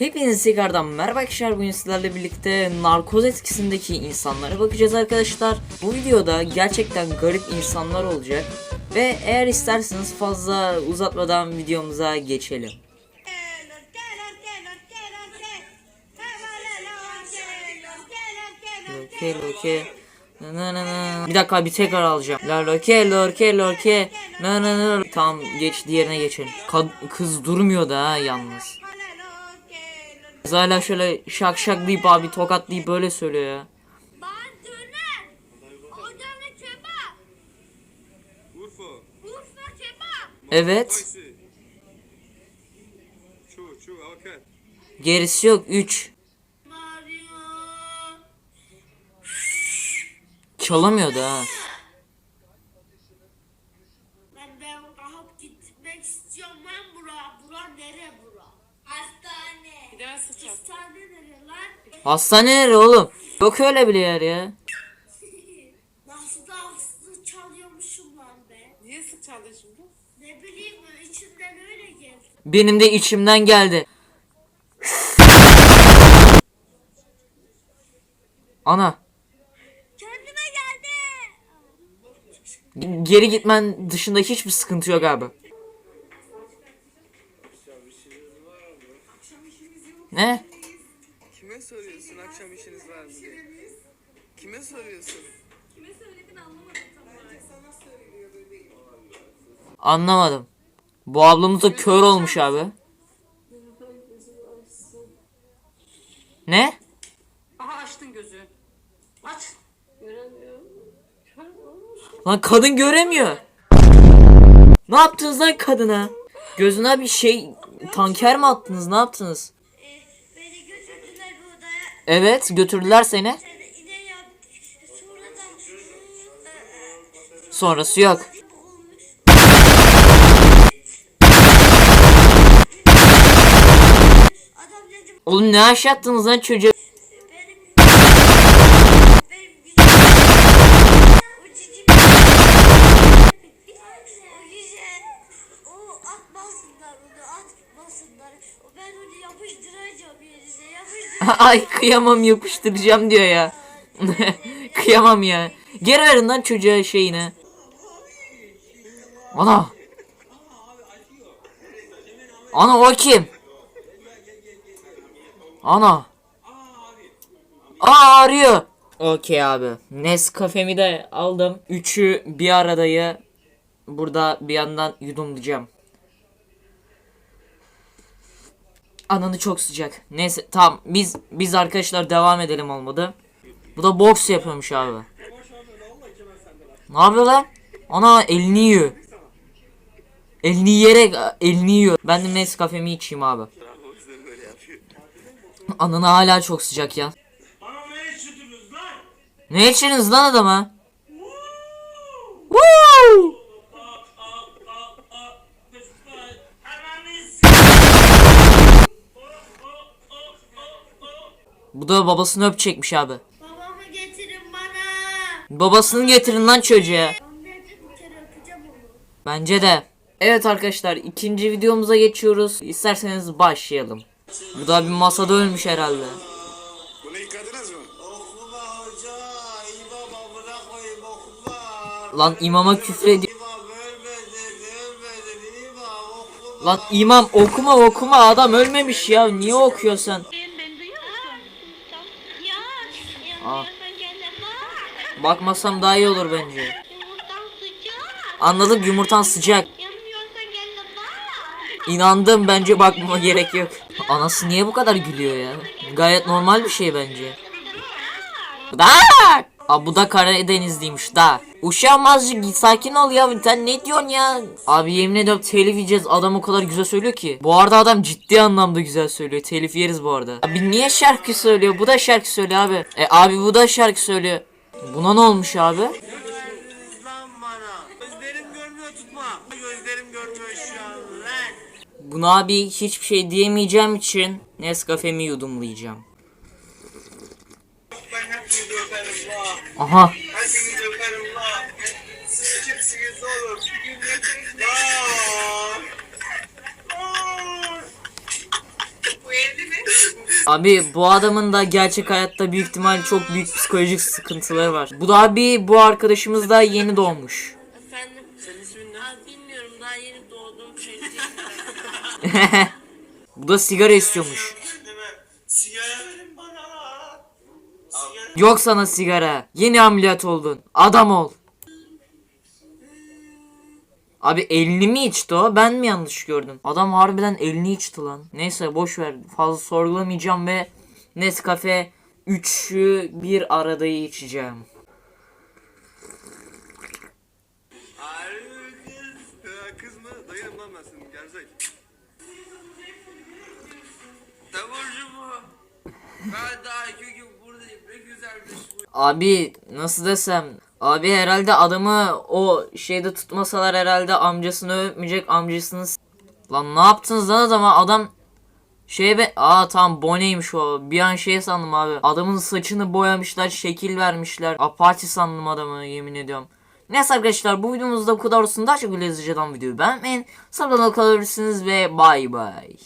Hepiniz tekrardan merhaba arkadaşlar bugün sizlerle birlikte narkoz etkisindeki insanlara bakacağız arkadaşlar. Bu videoda gerçekten garip insanlar olacak. Ve eğer isterseniz fazla uzatmadan videomuza geçelim. Na na. Bir dakika bir tekrar alacağım. La loke na na na. Tamam geç diğerine geçelim. Kad- kız durmuyor da ha yalnız. Kız hala şöyle şak şak deyip abi tokatlayıp böyle söylüyor ya. Ben. Evet. Gerisi yok 3. Mario. Çalamıyor da ha. Ben de kalkıp gitmek istiyorum ben bura. Bura nere bura? Hastane. Bir daha. Hastane nere lan? Hastane nere oğlum? Yok öyle bir yer ya. Nasıl da hızlı çalıyormuşum lan be. Niye sık çaldın şimdi? Ne bileyim içimden öyle geldi. Benim de içimden geldi. Ana. Kendime geldi. Geri gitmen dışında hiçbir sıkıntı yok abi. Ne? Kime soruyorsun akşam işiniz var mı diye? Kime soruyorsun? Anlamadım. Bu ablamız da kör olmuş abi. Ne? Aha açtın gözü. Aç. Göremiyorum. Lan kadın göremiyor. Ne yaptınız lan kadına? Gözüne bir şey tanker mi attınız? Ne yaptınız? Evet götürdüler seni. Sonrası yok. Oğlum ne yaşattınız lan çocuğa? benim benim o cici o güzel o atmasınlar onu atmasınlar ben onu yapıştıracağım yerine yapıştıracağım Ay kıyamam yapıştıracağım diyor ya. kıyamam ya. Geri verin lan çocuğa şeyini. Ana. Ana o kim? Ana. Aa arıyor. Okey abi. Nescafe'mi de aldım. Üçü bir aradayı burada bir yandan yudumlayacağım. Ananı çok sıcak. Neyse tamam biz biz arkadaşlar devam edelim olmadı. Bu da boks yapıyormuş abi. Ne yapıyor lan? Ana elini yiyor. Elini yiyerek elini yiyor. Ben de Nescafe'mi içeyim abi. Ananı hala çok sıcak ya. Ne içiniz lan adama? Bu da babasını öpecekmiş abi. babamı getirin bana Babasını getirin lan çocuğa. Bence de. Evet arkadaşlar ikinci videomuza geçiyoruz. İsterseniz başlayalım. Bu da bir masada ölmüş herhalde. Bunu yıkadınız mı? Okuma hoca, imam amına koyayım okuma. Lan imama okuma. Lan imam okuma okuma adam ölmemiş ya. Niye okuyorsun? Bakmasam daha iyi olur bence. Yumurtan sıcak. Anladık yumurtan sıcak. İnandım bence bakmama gerek yok. Anası niye bu kadar gülüyor ya? Gayet normal bir şey bence. Da! Aa, bu da Karadenizliymiş da. Uşağım azıcık git sakin ol ya sen ne diyorsun ya? Abi yemin ediyorum telif yiyeceğiz adam o kadar güzel söylüyor ki. Bu arada adam ciddi anlamda güzel söylüyor telif yeriz bu arada. Abi niye şarkı söylüyor bu da şarkı söylüyor abi. E abi bu da şarkı söylüyor. Buna ne olmuş abi? Buna abi hiçbir şey diyemeyeceğim için Nescafe'mi yudumlayacağım. Aha. Hepinizi öperim la. Siz kimsiniz oğlum? La. La. Bu evli mi? Abi bu adamın da gerçek hayatta büyük ihtimal çok büyük psikolojik sıkıntıları var. Bu da abi bu arkadaşımız da yeni doğmuş. Efendim? Senin ismin ne? Abi bilmiyorum daha yeni doğduğum şey değil. Bu da sigara istiyormuş. Değil mi? Sigara verin bana. Sigara. Yok sana sigara. Yeni ameliyat oldun. Adam ol. Abi elini mi içti o? Ben mi yanlış gördüm? Adam harbiden elini içti lan. Neyse boş ver. Fazla sorgulamayacağım ve Nescafe 3'ü bir arada içeceğim. Ben daha iki gün Abi nasıl desem? Abi herhalde adamı o şeyde tutmasalar herhalde amcasını öpmeyecek amcasını Lan ne yaptınız lan adama adam şey be aa tam boneymiş o. Bir an şey sandım abi. Adamın saçını boyamışlar şekil vermişler. Apati sandım adamı yemin ediyorum. Neyse arkadaşlar bu videomuzda bu kadar olsun. Daha çok izleyeceğim videoyu beğenmeyin. Sabırla kalabilirsiniz ve bay bay